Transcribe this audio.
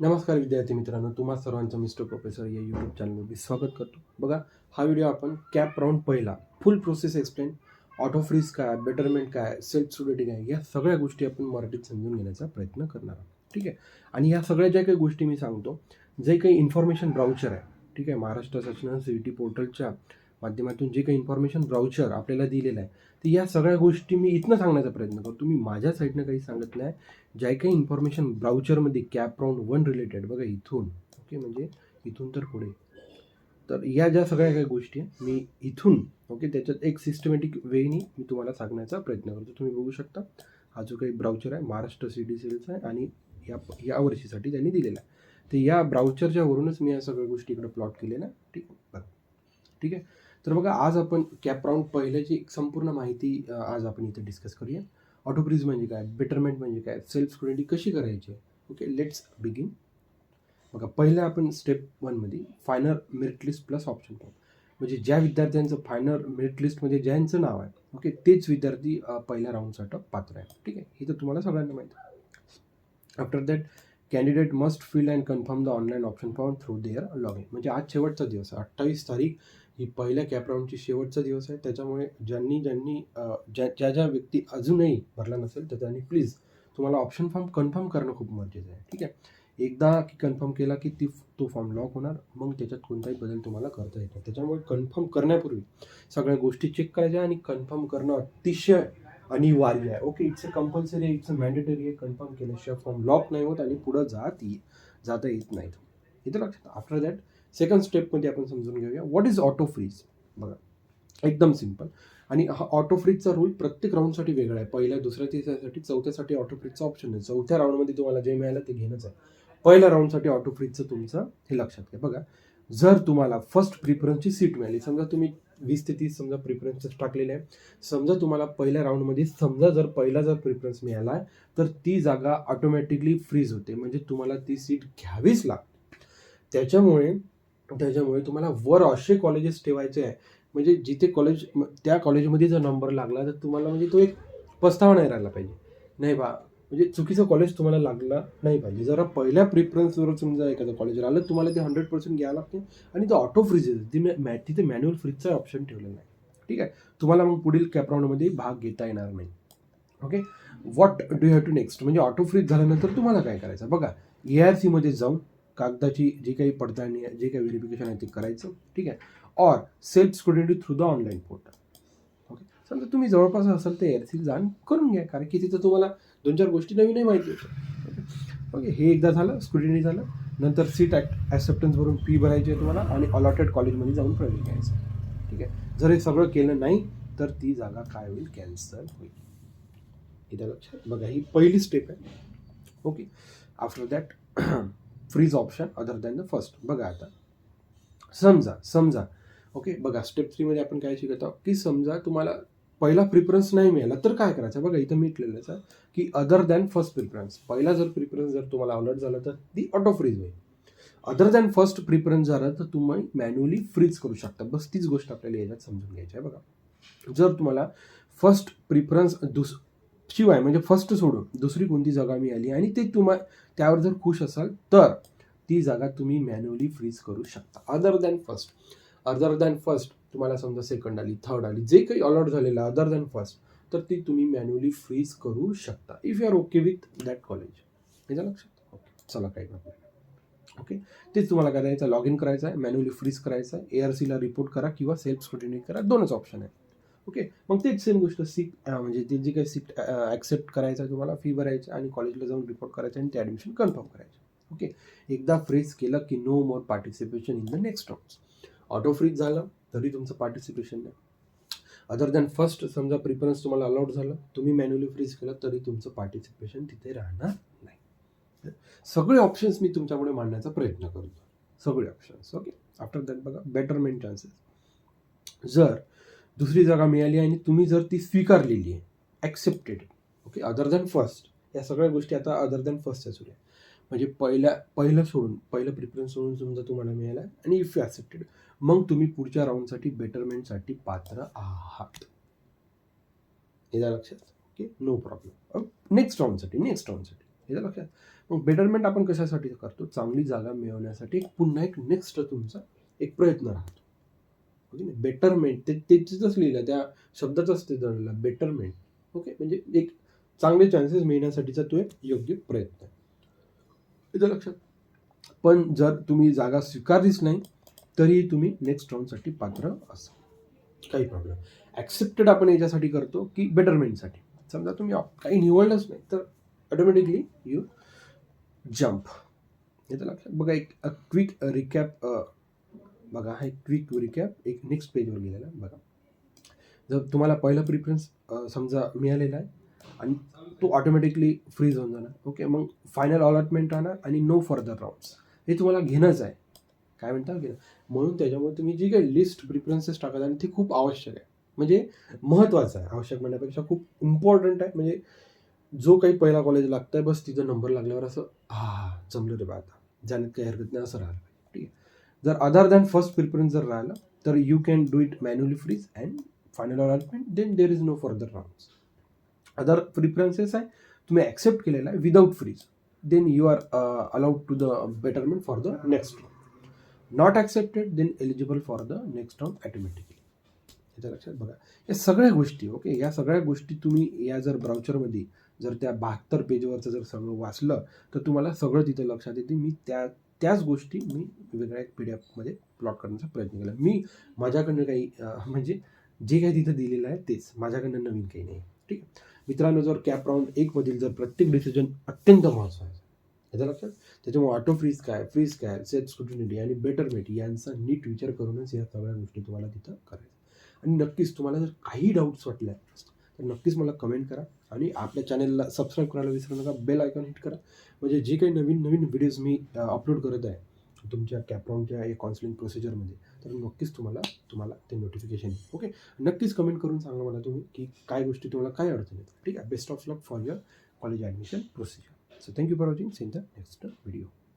नमस्कार विद्यार्थी मित्रांनो तुम्हा सर्वांचं मिस्टर प्रोफेसर या यूट्यूब चॅनलमध्ये स्वागत करतो. बघा हा व्हिडिओ आपण कॅप राऊंड पहिला full process explain auto freeze काय बेटरमेंट काय सेल्फ स्टुडिटी काय या सगळ्या गोष्टी आपण मराठीत समजून घेण्याचा प्रयत्न करणार आहोत. ठीक आहे? आणि या सगळ्या ज्या काही गोष्टी मी सांगतो जे काही इन्फॉर्मेशन ब्राउचर आहे ठीक आहे? महाराष्ट्र शासन सी टी पोर्टलच्या माध्यमातून जे काही इन्फॉर्मेशन ब्राउचर आपल्याला दिलेलं आहे तर या सगळ्या गोष्टी मी इथनं सांगण्याचा प्रयत्न करतो. तुम्ही माझ्या साईडनं काही सांगत नाही. ज्या काही इन्फॉर्मेशन ब्राउचरमध्ये कॅप राऊंड वन रिलेटेड बघा इथून. ओके म्हणजे इथून तर पुढे. तर या ज्या सगळ्या काही गोष्टी आहे मी इथून ओके त्याच्यात एक सिस्टमॅटिक वेनी मी तुम्हाला सांगण्याचा प्रयत्न करतो. तुम्ही बघू शकता हा जो काही ब्राउचर आहे महाराष्ट्र सी डी सेलचा आहे आणि या या वर्षीसाठी त्यांनी दिलेला आहे. तर या ब्राउचरच्या वरूनच मी या सगळ्या गोष्टी इकडे प्लॉट केलेल्या. ठीक आहे ठीक आहे? तर बघा आज आपण कॅप राऊंड पहिल्याची एक संपूर्ण माहिती आज आपण इथे डिस्कस करूया. ऑटोप्रीज म्हणजे काय? बेटरमेंट म्हणजे काय? सेल्फ स्टुडिटी कशी करायची? ओके लेट्स बिगिन बघा पहिलं आपण स्टेप वनमध्ये final merit list plus option form म्हणजे ज्या विद्यार्थ्यांचं फायनल मेरिट लिस्टमध्ये ज्यांचं नाव आहे ओके तेच विद्यार्थी पहिल्या राऊंडसाठी पात्र आहे ठीक आहे? हे तर तुम्हाला सगळ्यांना माहिती आहे. After that candidate must fill and confirm the online option form through their log in म्हणजे आज शेवटचा दिवस आहे. अठ्ठावीस तारीख ही पहिल्या कॅपराऊंडची शेवटचा दिवस आहे. त्याच्यामुळे ज्यांनी ज्यांनी ज्या ज्या ज्या व्यक्ती अजूनही भरला नसेल तर त्यांनी प्लीज तुम्हाला ऑप्शन फॉर्म कन्फर्म करणं खूप गरजेचं आहे. ठीक आहे? एकदा की कन्फर्म केला की ती तो फॉर्म लॉक होणार मग त्याच्यात कोणताही बदल तुम्हाला करता येत नाही. त्याच्यामुळे कन्फर्म करण्यापूर्वी सगळ्या गोष्टी चेक करायच्या आणि कन्फर्म करणं अतिशय अनिवार्य आहे. ओके इट्स अ कंपल्सरी आहे इट्स अ मॅन्डेटरी आहे. कन्फर्म केल्याशिवाय फॉर्म लॉक नाही होत आणि पुढं जात ये जाता येत नाहीत. इथं लक्षात आफ्टर दॅट सेकंड स्टेपमध्ये आपण समजून घेऊया. व्हॉट इज ऑटो फ्रीज बघा. एकदम सिंपल आणि हा ऑटो फ्रीजचा रूल प्रत्येक राऊंडसाठी वेगळा आहे. पहिल्या दुसऱ्या तिसऱ्यासाठी चौथ्यासाठी ऑटो फ्रीजचा ऑप्शन आहे चौथ्या राऊंडमध्ये तुम्हाला जे मिळालं ते घेणंच आहे. पहिल्या राऊंडसाठी ऑटो फ्रीजचं तुमचं हे लक्षात घ्या. बघा. जर तुम्हाला फर्स्ट प्रिफरन्सची सीट मिळाली समजा तुम्ही वीस ते तीस समजा प्रिफरन्सेस टाकलेले आहे. समजा तुम्हाला पहिल्या राऊंडमध्ये समजा जर पहिला जर प्रिफरन्स मिळाला आहे तर ती जागा ऑटोमॅटिकली फ्रीज होते. म्हणजे तुम्हाला ती सीट घ्यावीच लागते. त्याच्यामुळे त्याच्यामुळे तुम्हाला वर असे कॉलेजेस ठेवायचे आहे. म्हणजे जिथे कॉलेज त्या कॉलेजमध्ये जर नंबर लागला तर तुम्हाला म्हणजे तो एक पस्तावा नाही राहिला पाहिजे. नाही बा म्हणजे चुकीचं कॉलेज तुम्हाला लागला नाही पाहिजे. जरा पहिल्या प्रिफरन्सवर समजा एखादं कॉलेज राहिलं तुम्हाला ते हंड्रेड पर्सेंट घ्यावं लागते आणि तो ऑटो फ्रीजेस आहे मॅ तिथे मॅन्युअल फ्रीजचा ऑप्शन ठेवलेला आहे ठीक आहे? तुम्हाला मग पुढील कॅपराऊंडमध्ये भाग घेता येणार नाही. Okay what do have to next म्हणजे ऑटो फ्रीज झाल्यानंतर तुम्हाला काय करायचं बघा ए आर सीमध्ये जाऊन कागदाची जी काही पडताळणी आहे जे काही व्हेरिफिकेशन आहे ते करायचं. ठीक आहे? Or self student through the online portal okay समजा तुम्ही जवळपास असाल तर एअरसील जाण करून घ्या कारण की तिथं तुम्हाला दोन चार गोष्टी नवीनही माहिती होत्या ओके हे एकदा झालं स्टुडंटही झालं. नंतर सीट ॲक्ट ॲक्सेप्टन्सवरून फी भरायची आहे तुम्हाला आणि अलॉटेड कॉलेजमध्ये जाऊन प्रवेश घ्यायचा ठीक आहे? जर हे सगळं केलं नाही तर ती जागा काय होईल? कॅन्सल होईल. इथं लक्षात बघा ही पहिली स्टेप आहे. Okay after that freeze option other than the first बघा आता. समजा समजा. ओके बघा स्टेप थ्रीमध्ये आपण काय शिकत आहोत? की समजा तुम्हाला पहिला प्रिफरन्स नाही मिळाला तर काय करायचं? बघा इथं मिटलेलंच आहे की अदर दॅन फर्स्ट प्रिफरन्स पहिला जर प्रिफरन्स जर तुम्हाला अलर्ट झाला तर ती ऑटो फ्रीज होईल. अदर दॅन फर्स्ट प्रिफरन्स झाला तर तुम्ही मॅन्युअली फ्रीज करू शकता. बस तीच गोष्ट आपल्याला याच्यात समजून घ्यायची आहे बघा. जर तुम्हाला फर्स्ट प्रिफरन्स दुस शिवाय म्हणजे फर्स्ट सोडून दुसरी कोणती जागा मिळाली आणि ते तुम्हा त्यावर जर खुश असाल तर ती जागा तुम्ही मॅन्युअली फ्रीज करू शकता. Other than first other than first तुम्हाला समजा सेकंड आली थर्ड आली जे काही अलॉट झालेलं अदर दॅन फर्स्ट तर ती तुम्ही मॅन्युअली फ्रीज करू शकता. If you are okay with that college याच्या लक्षात? ओके चला काही प्रॉब्लेम ओके तेच तुम्हाला करायचं लॉग इन करायचं आहे मॅन्युअली फ्रीज करायचं आहे ए आर सीला रिपोर्ट करा किंवा सेल्फ स्क्रुटिनी करा दोनच ऑप्शन आहे ओके. मग तेच सेम गोष्ट सीट म्हणजे ते जी काही सीट ॲक्सेप्ट करायचं तुम्हाला फी भरायची आणि कॉलेजला जाऊन रिपोर्ट करायचं आणि ते ॲडमिशन कन्फर्म करायचं. ओके. एकदा फ्रीज केलं की no more participation in the next round auto freeze झालं तरी तुमचं पार्टिसिपेशन नाही. अदर दॅन फर्स्ट समजा प्रिफरन्स तुम्हाला अलाउड झालं तुम्ही मॅन्युअली फ्रीज केलं तरी तुमचं पार्टिसिपेशन तिथे राहणार नाही. सगळे ऑप्शन्स मी तुमच्यामुळे मांडण्याचा प्रयत्न करतो. सगळे ऑप्शन्स ओके. आफ्टर दॅट बघा बेटरमेंट चान्सेस जर दुसरी जागा मिळाली आणि तुम्ही जर ती स्वीकारलेली आहे accepted okay other than first या सगळ्या गोष्टी आता अदर दॅन फर्स्ट सुरू आहे म्हणजे पहिल्या पहिलं सोडून पहिलं प्रिफरन्स सोडून समजा तुम्हाला मिळाला आणि इफ यू ॲक्सेप्टेड मग तुम्ही पुढच्या राऊंडसाठी बेटरमेंटसाठी पात्र आहात. याच्या लक्षात? ओके नो प्रॉब्लेम नेक्स्ट राऊंडसाठी नेक्स्ट राऊंडसाठी याच्या लक्षात? मग बेटरमेंट आपण कशासाठी करतो? चांगली जागा मिळवण्यासाठी पुन्हा एक नेक्स्ट तुमचा एक प्रयत्न राहतो. ओके नाही बेटरमेंट ते तिथंच लिहिलं त्या शब्दाचाच ते जणलं बेटरमेंट ओके म्हणजे एक चांगले चान्सेस मिळण्यासाठीचा तो एक योग्य प्रयत्न आहे. इथं लक्षात. पण जर तुम्ही जागा स्वीकारलीच नाही तरी तुम्ही नेक्स्ट राऊंडसाठी पात्र असाल. काही प्रॉब्लेम ॲक्सेप्टेड आपण याच्यासाठी करतो की बेटरमेंटसाठी समजा तुम्ही काही निवडलंच नाही तर ऑटोमॅटिकली यू जम्प येतं लक्षात. बघा एक क्विक रिकॅप बघा हा एक क्विक रिकॅप एक नेक्स्ट पेजवर गेलेला आहे बघा. जर तुम्हाला पहिला प्रिफरन्स समजा मिळालेला आहे आणि तो ऑटोमॅटिकली फ्रीज होऊन जाणार. ओके मग फायनल अलॉटमेंट राहणार आणि नो फर्दर राऊंड्स हे तुम्हाला घेणंच आहे. काय म्हणता? घेणं. म्हणून त्याच्यामुळे तुम्ही जी काही लिस्ट प्रिफरन्सेस टाकत आणि ते खूप आवश्यक आहे. म्हणजे महत्त्वाचं आहे. आवश्यक म्हणण्यापेक्षा खूप इम्पॉर्टंट आहे. म्हणजे जो काही पहिला कॉलेज लागतं आहे बस तिथं नंबर लागल्यावर असं हा जमलं रे बा आता. जाण्यात काही हरकत नाही असं राहिलं ठीक आहे. जर अदर दॅन फर्स्ट प्रिफरन्स जर राहिलं तर you can do it manually freeze and final allotment then there is no further rounds other preferences आहे तुम्ही ॲक्सेप्ट केलेला आहे without freeze then you are allowed to the betterment for the next round not accepted then eligible for the next round automatically याच्या लक्षात बघा. या सगळ्या गोष्टी ओके या सगळ्या गोष्टी तुम्ही या जर ब्राउचरमध्ये जर त्या बहात्तर पेजवरचं जर सगळं वाचलं तर तुम्हाला सगळं तिथं लक्षात येते. मी त्या त्याच गोष्टी मी वेगळ्या एक पी डी एफमध्ये प्लॉट करण्याचा प्रयत्न केला. मी माझ्याकडनं काही म्हणजे जे काही तिथं दिलेलं आहे तेच. माझ्याकडनं नवीन काही नाही. ठीक आहे? मित्रांनो जर कॅप राऊंड एकमधील जर प्रत्येक डिसिजन अत्यंत महत्त्वाचं आहे. याच्या लक्षात? त्याच्यामुळे ऑटो फ्रीज काय? फ्रीज काय? सेट स्क्रुटिनिटी आणि बेटरमेट यांचा नीट विचार करूनच या सगळ्या गोष्टी तुम्हाला तिथं करायचं. आणि नक्कीच तुम्हाला जर काही डाऊट्स वाटल्या तर नक्कीच मला कमेंट करा आणि आपल्या चॅनलला सबस्क्राईब करायला विसरू नका बेल आयकॉन हिट करा. म्हणजे जे काही नवीन नवीन व्हिडिओज मी अपलोड करत आहे तुमच्या कॅप्रॉनच्या या काउन्सिलिंग प्रोसिजरमध्ये तर नक्कीच तुम्हाला तुम्हाला ते नोटिफिकेशन ओके नक्कीच कमेंट करून सांगा मला तुम्ही की काय गोष्टी तुम्हाला काय अडचण येतात ठीक आहे? Best of luck for your college admission procedure so thank you for watching seen the next video